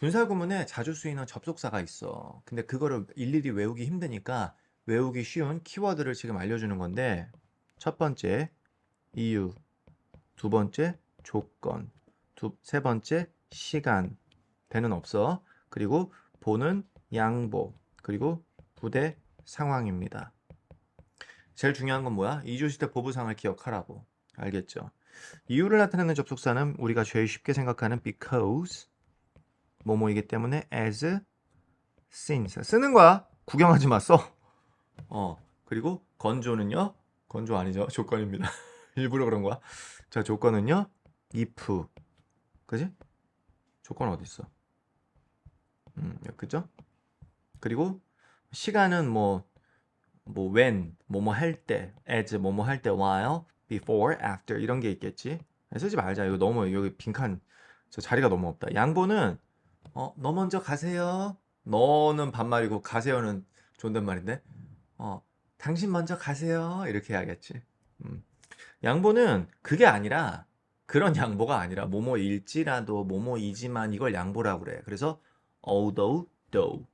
분사 구문에 자주 쓰이는 접속사가 있어. 근데 그거를 일일이 외우기 힘드니까 외우기 쉬운 키워드를 지금 알려주는 건데 첫 번째 이유, 두 번째 조건, 두, 세 번째 시간, 대는 없어. 그리고 보는 양보, 그리고 부대 상황입니다. 제일 중요한 건 뭐야? 이주시대 보부상을 기억하라고. 알겠죠? 이유를 나타내는 접속사는 우리가 제일 쉽게 생각하는 because 뭐뭐이기 때문에 as since 쓰는 거야. 구경하지 마 써. 어 그리고 건조는요. 건조 아니죠. 조건입니다. 일부러 그런 거야. 자 조건은요. if 그지? 조건 어디 있어? 음 그죠? 그리고 시간은 뭐뭐 when 뭐뭐 할 때, as 뭐뭐 할 때 while, before, after 이런 게 있겠지. 쓰지 말자. 이거 너무 여기 빈칸 저 자리가 너무 없다. 양보는 어, 너 먼저 가세요. 너는 반말이고 가세요는 존댓말인데. 어, 당신 먼저 가세요. 이렇게 해야겠지. 음. 양보는 그게 아니라 그런 양보가 아니라 뭐뭐일지라도 뭐뭐이지만 이걸 양보라고 그래. 그래서 although, though